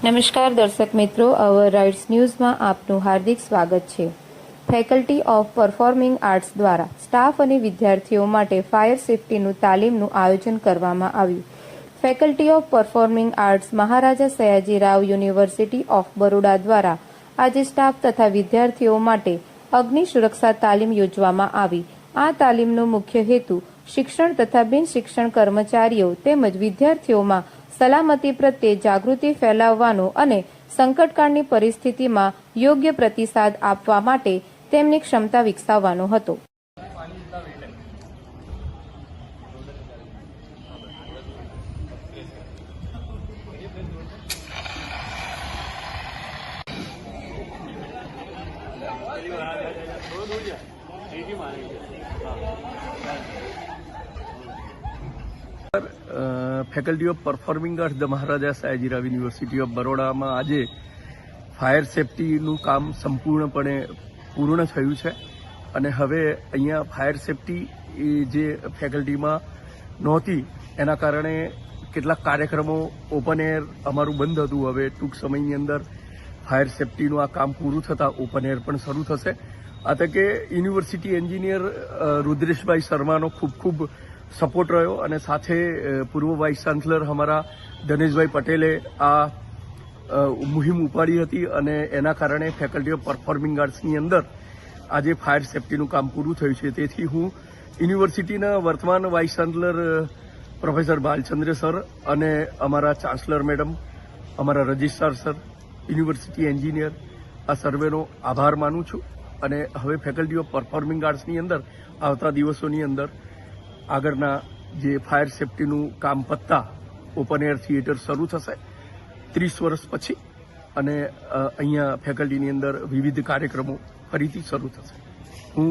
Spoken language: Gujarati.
નમસ્કાર દર્શક મિત્રો, અવર રાઇટ્સ ન્યૂઝમાં આપનું હાર્દિક સ્વાગત છે. ફેકલ્ટી ઓફ પરફોર્મિંગ આર્ટ્સ દ્વારા સ્ટાફ અને વિદ્યાર્થીઓ માટે ફાયર સેફટીનું તાલીમનું આયોજન કરવામાં આવ્યું. Faculty of performing arts Maharaja Sayaji Rao university of Baroda દ્વારા આજે સ્ટાફ તથા વિદ્યાર્થીઓ માટે અગ્નિ સુરક્ષા તાલીમ યોજવામાં આવી. આ તાલીમનો મુખ્ય હેતુ શિક્ષણ તથા બિન શિક્ષણ કર્મચારીઓ તેમજ વિદ્યાર્થીઓમાં સલામતી પ્રત્યે જાગૃતિ ફેલાવવાનો અને સંકટકાળની પરિસ્થિતિમાં યોગ્ય પ્રતિસાદ આપવા માટે તેમની ક્ષમતા વિકસાવવાનો હતો. Faculty of performing arts the Maharaja Sayajirao university of બરોડામાં આજે ફાયર સેફટીનું કામ સંપૂર્ણપણે પૂર્ણ થયું છે. અને હવે અહીંયા ફાયર સેફટી જે ફેકલ્ટીમાં નહોતી, એના કારણે કેટલાક કાર્યક્રમો ઓપન એર અમારું બંધ હતું. હવે ટૂંક સમયની અંદર ફાયર સેફટીનું આ કામ પૂરું થતાં ઓપન એર પણ શરૂ થશે. આ તકે યુનિવર્સિટી એન્જિનિયર રુદ્રેશભાઈ શર્માનો ખૂબ ખૂબ સપોર્ટ રહ્યો અને સાથે પૂર્વ વાઇસ ચાન્સલર અમારા ધનેશભાઈ પટેલે આ મુહિમ ઉપાડી હતી અને એના કારણે ફેકલ્ટી ઓફ પરફોર્મિંગ આર્ટ્સની અંદર આજે ફાયર સેફટીનું કામ પૂરું થયું છે. તેથી હું યુનિવર્સિટીના વર્તમાન vice chancellor professor Balchandra sir અને અમારા ચાન્સલર મેડમ, અમારા રજિસ્ટ્રાર સર, યુનિવર્સિટી એન્જિનિયર, આ સર્વેનો આભાર માનું છું. અને હવે ફેકલ્ટી ઓફ પરફોર્મિંગ આર્ટ્સની અંદર, આવતા દિવસોની અંદર આગળના જે ફાયર સેફટીનું કામ પત્તા ઓપન એર થિયેટર શરૂ થશે ત્રીસ વર્ષ પછી અને અહીંયા ફેકલ્ટીની અંદર વિવિધ કાર્યક્રમો ફરીથી શરૂ થશે. હું